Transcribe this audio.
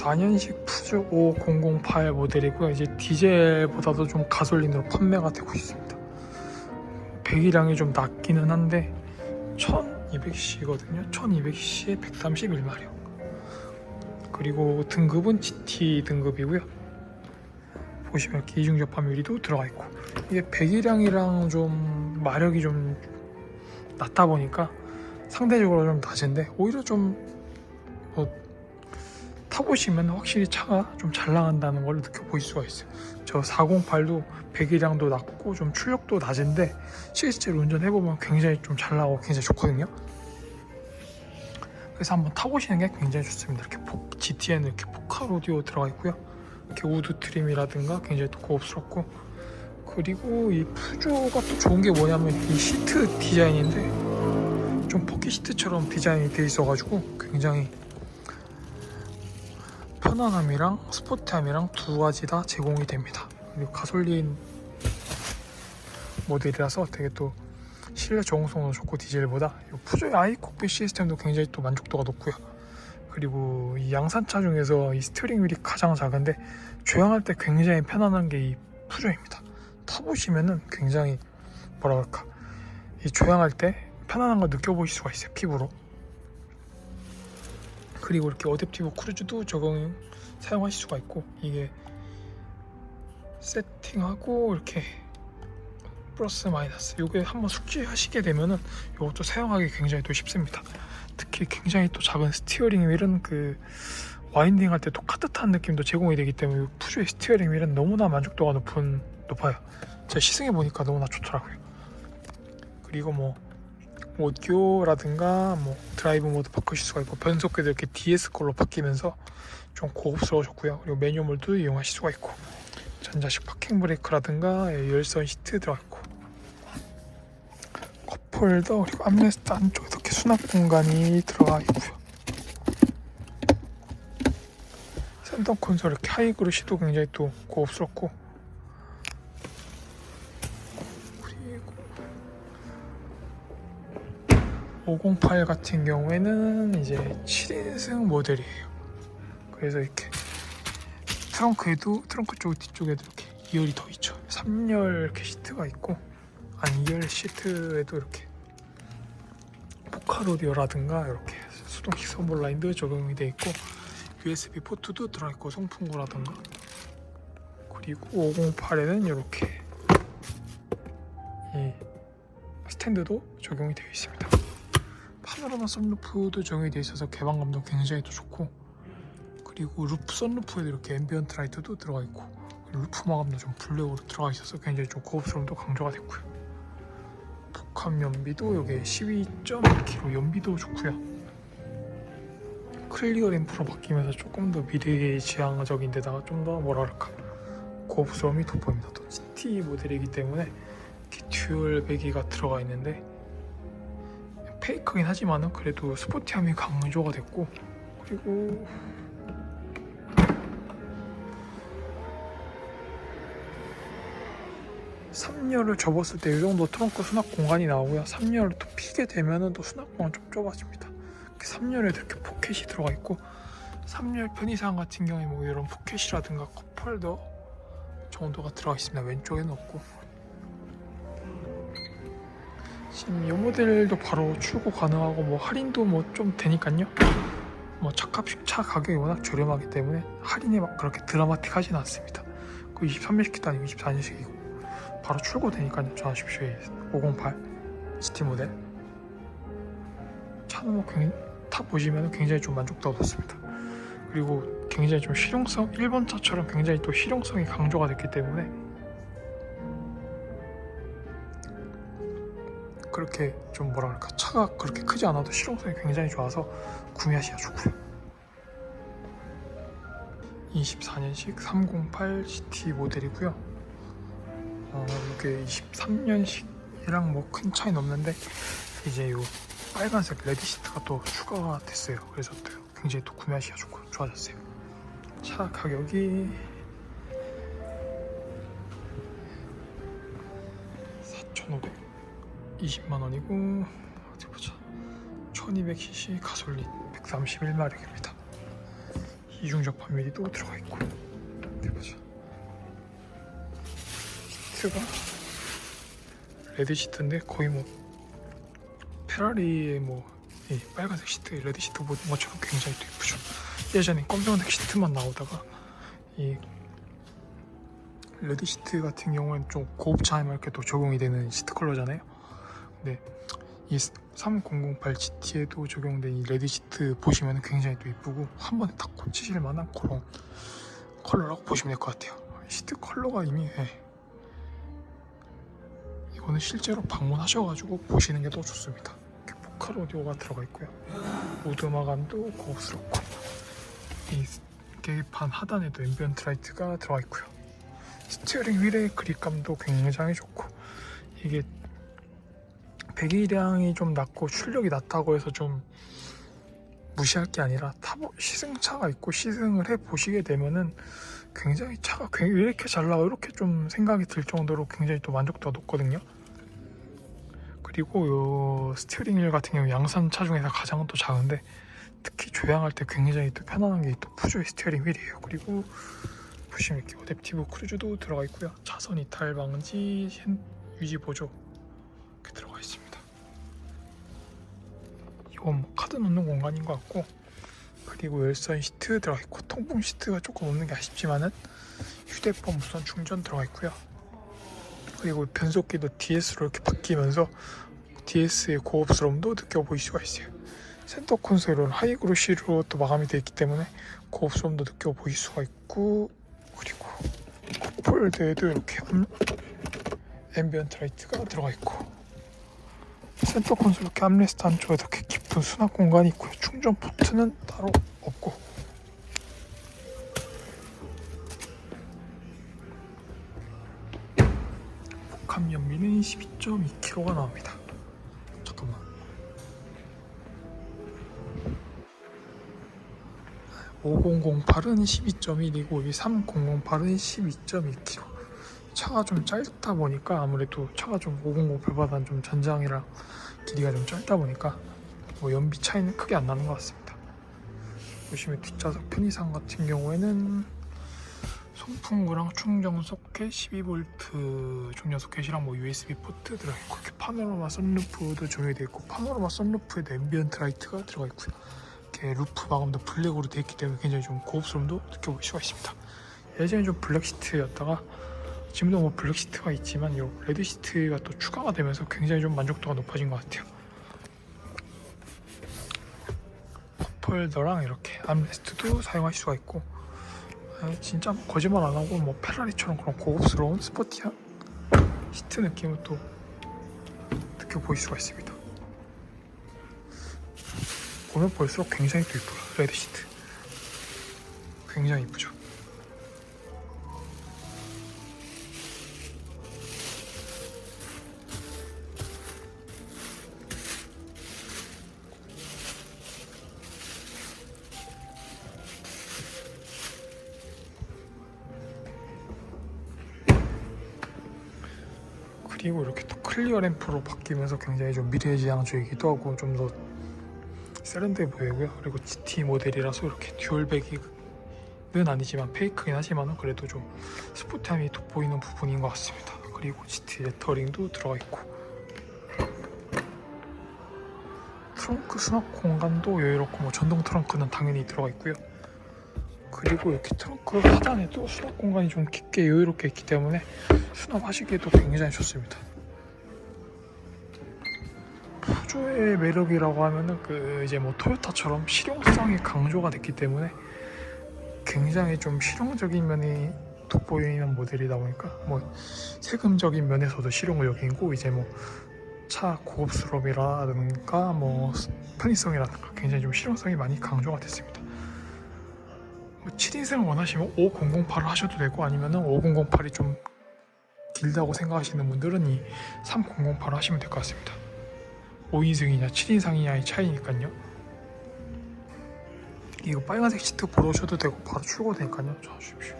24년식 푸조 5008 모델이고요. 이제 디젤보다도 좀 가솔린으로 판매가 되고 있습니다. 배기량이 좀 낮기는 한데 1200cc거든요. 1200cc에 131마력. 그리고 등급은 GT 등급이고요. 보시면 이렇게 이중 접합유리도 들어가 있고 이게 배기량이랑 좀 마력이 좀 낮다 보니까 상대적으로 좀 낮은데 오히려 좀뭐 타보시면 확실히 차가 좀 잘 나간다는 걸 느껴보실 수가 있어요. 저 408도 배기량도 낮고 좀 출력도 낮은데 실제로 운전해보면 굉장히 좀 잘 나가고 굉장히 좋거든요. 그래서 한번 타보시는 게 굉장히 좋습니다. 이렇게 폭, GT에는 이렇게 포카 로디오 들어가 있고요. 이렇게 우드 트림이라든가 굉장히 또 고급스럽고 그리고 이 푸조가 또 좋은 게 뭐냐면 이 시트 디자인인데 좀 포켓 시트처럼 디자인이 돼 있어가지고 굉장히 편안함이랑 스포티함이랑 두 가지 다 제공이 됩니다. 그리고 가솔린 모델이라서 되게 또 실내 적응성도 좋고 디젤보다 이 푸조의 아이 콕핏 시스템도 굉장히 또 만족도가 높고요. 그리고 이 양산차 중에서 이 스티어링 휠이 가장 작은데 조향할 때 굉장히 편안한 게 이 푸조입니다. 타보시면은 굉장히 뭐라 그럴까 이 조향할 때 편안한 걸 느껴보실 수가 있어요 피부로. 그리고 이렇게 어댑티브 크루즈도 적용 사용하실 수가 있고 이게 세팅하고 이렇게 플러스 마이너스 이게 한번 숙지하시게 되면은 이것도 사용하기 굉장히 또 쉽습니다. 특히 굉장히 또 작은 스티어링 휠은 그 와인딩 할때또 카듯한 느낌도 제공이 되기 때문에 이 푸조의 스티어링 휠은 너무나 만족도가 높은 높아요. 제가 시승해 보니까 너무나 좋더라고요. 그리고 뭐 오디오라든가 뭐 드라이브 모드 바꾸실 수가 있고 변속기도 이렇게 DS 걸로 바뀌면서 좀 고급스러워졌고요. 그리고 매뉴얼도 이용하실 수가 있고 전자식 파킹 브레이크라든가 열선 시트 들어가 있고 컵홀더 그리고 암레스트 안쪽에 이렇게 수납 공간이 들어가 있고요. 센터 콘솔 이렇게 하이그루시도 굉장히 또 고급스럽고 508 같은 경우에는 이제 7인승 모델이에요. 그래서 이렇게 트렁크에도 트렁크 쪽 뒤쪽에도 이렇게 2열이 더 있죠. 3열 이렇게 시트가 있고 아니 2열 시트에도 이렇게 포카로디오라든가 이렇게 수동식 선볼 라인도 적용이 되어 있고 USB 포트도 들어있고 송풍구라든가 그리고 508에는 이렇게 이 스탠드도 적용이 되어 있습니다. 파노라마 적용이 되어 있어서 개방감도 굉장히 또 좋고 그리고 루프 선루프에도 이렇게 앰비언트 라이트도 들어가 있고 루프 마감도 좀 블랙으로 들어가 있어서 굉장히 좀 고급스러움도 강조가 됐고요. 복합 연비도 여기 12.1kg 연비도 좋고요. 클리어 램프로 바뀌면서 조금 더 미래지향적인 데다가 좀 더 뭐랄까 고급스러움이 돋보입니다. 또 GT 모델이기 때문에 이렇게 듀얼 배기가 들어가 있는데 페이크긴 하지만은 그래도 스포티함이 강조가 됐고 그리고 삼열을 접었을 때 이 정도 트렁크 수납 공간이 나오고요. 3열을 또 피게 되면은 또 수납 공간 좀 좁아집니다. 3열에도 이렇게 포켓이 들어가 있고 3열 편의상 같은 경우에 뭐 이런 포켓이라든가 컵홀더 정도가 들어가 있습니다. 왼쪽에는 없고 지금 이 모델도 바로 출고 가능하고 뭐 할인도 뭐 좀 되니까요. 뭐 차값 차 가격이 워낙 저렴하기 때문에 할인이 막 그렇게 드라마틱하진 않습니다. 그 23년식도 아니고 24년식이고 바로 출고되니까요. 전화하십시오. 508 GT 모델 차는 뭐 굉장히 타 보시면 굉장히 좀 만족도가 높습니다. 그리고 굉장히 좀 실용성 일본 차처럼 굉장히 또 실용성이 강조가 됐기 때문에 그렇게 좀 뭐라 그럴까 차가 그렇게 크지 않아도 실용성이 굉장히 좋아서 구매하시기가 좋고요. 24년식 308 GT 모델이고요. 어, 이게 23년식이랑 뭐 큰 차이는 없는데 이제 요 빨간색 레드 시트가 또 추가가 됐어요. 그래서 또 굉장히 또 구매하시기가 좋고 좋아졌어요. 차 가격이 4,520만 원이고 어디 보자. 1200cc 가솔린 131마력입니다. 이중적 판매리도 들어가 있고 어디 보자 시트가 레드 시트인데 거의 뭐 페라리의 뭐이 빨간색 시트, 레드 시트 보는 것처럼 굉장히 또 예쁘죠. 예전에 검정색 시트만 나오다가 이 레드 시트 같은 경우는 좀 고급 차에 이렇게 또 적용이 되는 시트 컬러잖아요. 근데 이3008 GT에도 적용된 이 레드 시트 보시면 굉장히 또 예쁘고 한 번에 딱 꽂히실 만한 그런 컬러라고 보시면 될 것 같아요. 시트 컬러가 이미 예. 이거는 실제로 방문하셔가지고 보시는 게 더 좋습니다. 포카 오디오가 들어가 있고요. 우드 마감도 고급스럽고 이 계기판 하단에도 앰비언트 라이트가 들어가 있고요. 스티어링 휠의 그립감도 굉장히 좋고 이게 배기량이 좀 낮고 출력이 낮다고 해서 좀 무시할 게 아니라 타보 시승차가 있고 시승을 해 보시게 되면은 굉장히 차가 왜 이렇게 잘 나와 이렇게 좀 생각이 들 정도로 굉장히 또 만족도가 높거든요. 그리고 요 스티어링 휠 같은 경우 양산 차 중에서 가장 또 작은데 특히 조향할 때 굉장히 또 편안한 게 또 푸조의 스티어링 휠이에요. 그리고 보시면 이렇게 어댑티브 크루즈도 들어가 있고요. 차선 이탈 방지 현- 유지 보조 이렇게 들어가 있습니다. 이건 뭐 카드 넣는 공간인 것 같고 그리고 열선 시트 들어가 있고 통풍 시트가 조금 없는 게 아쉽지만은 휴대폰 무선 충전 들어가 있고요. 그리고 변속기도 DS로 이렇게 바뀌면서 DS의 고급스러움도 느껴보일 수가 있어요. 센터 콘솔은 하이그로시로 또 마감이 되어 있기 때문에 고급스러움도 느껴보일 수가 있고 그리고 컵홀드에도 이렇게 암, 앰비언트 라이트가 들어가 있고 센터 콘솔 이렇게 암레스트 안쪽에 이렇게 깊은 수납 공간이 있고요. 충전 포트는 따로 없고 복합 연비는 12.2kg가 나옵니다. 잠깐만. 5008은 12.1이고 이 3008은 12.2kg. 차가 좀 짧다 보니까 아무래도 차가 좀 5008보다는 좀 전장이랑 길이가 좀 짧다 보니까 뭐 연비 차이는 크게 안 나는 것 같습니다. 보시면 뒷좌석 편의상 같은 경우에는 송풍구랑 충전 소켓 12V 충전 소켓이랑 뭐 USB 포트 들어있고 이렇게 파노라마 선루프도 적용되어 있고 파노라마 선루프에도 앰비언트 라이트가 들어가 있고요. 이렇게 루프 마감도 블랙으로 되어 있기 때문에 굉장히 좀 고급스러움도 느껴볼 수가 있습니다. 예전에 좀 블랙 시트였다가 지금도 뭐 블랙 시트가 있지만 이 레드 시트가 또 추가가 되면서 굉장히 좀 만족도가 높아진 것 같아요. 컵홀더랑 이렇게 암레스트도 사용할 수가 있고 아, 진짜 뭐 거짓말 안 하고 뭐 페라리처럼 그런 고급스러운 스포티한 시트 느낌을 또 느껴보일 수가 있습니다. 보면 볼수록 굉장히 또 이쁘요 레드 시트 굉장히 이쁘죠. 그리고 이렇게 또 클리어 램프로 바뀌면서 굉장히 좀 미래지향적이기도 하고 좀 더 세련돼 보이고요. 그리고 GT 모델이라서 이렇게 듀얼백이는 아니지만 페이크긴 하지만 그래도 좀 스포티함이 돋보이는 부분인 것 같습니다. 그리고 GT 레터링도 들어가 있고 트렁크 수납 공간도 여유롭고 뭐 전동 트렁크는 당연히 들어가 있고요. 그리고 이렇게 트렁크 하단에도 수납 공간이 좀 깊게 여유롭게 있기 때문에 수납하시기에도 굉장히 좋습니다. 푸조의 매력이라고 하면은 그 이제 뭐 토요타처럼 실용성이 강조가 됐기 때문에 굉장히 좀 실용적인 면이 돋보이는 모델이다 보니까 뭐 세금적인 면에서도 실용을 여기고 이제 뭐 차 고급스러움이라든가 뭐 편의성이라든가 굉장히 좀 실용성이 많이 강조가 됐습니다. 뭐 7인승을 원하시면 5008을 하셔도 되고 아니면은 5008이 좀 길다고 생각하시는 분들은 이 3008을 하시면 될 것 같습니다. 5인승이냐 7인승이냐의 차이니까요. 이거 빨간색 시트 보러 오셔도 되고 바로 출고되니까요. 자, 주십시오.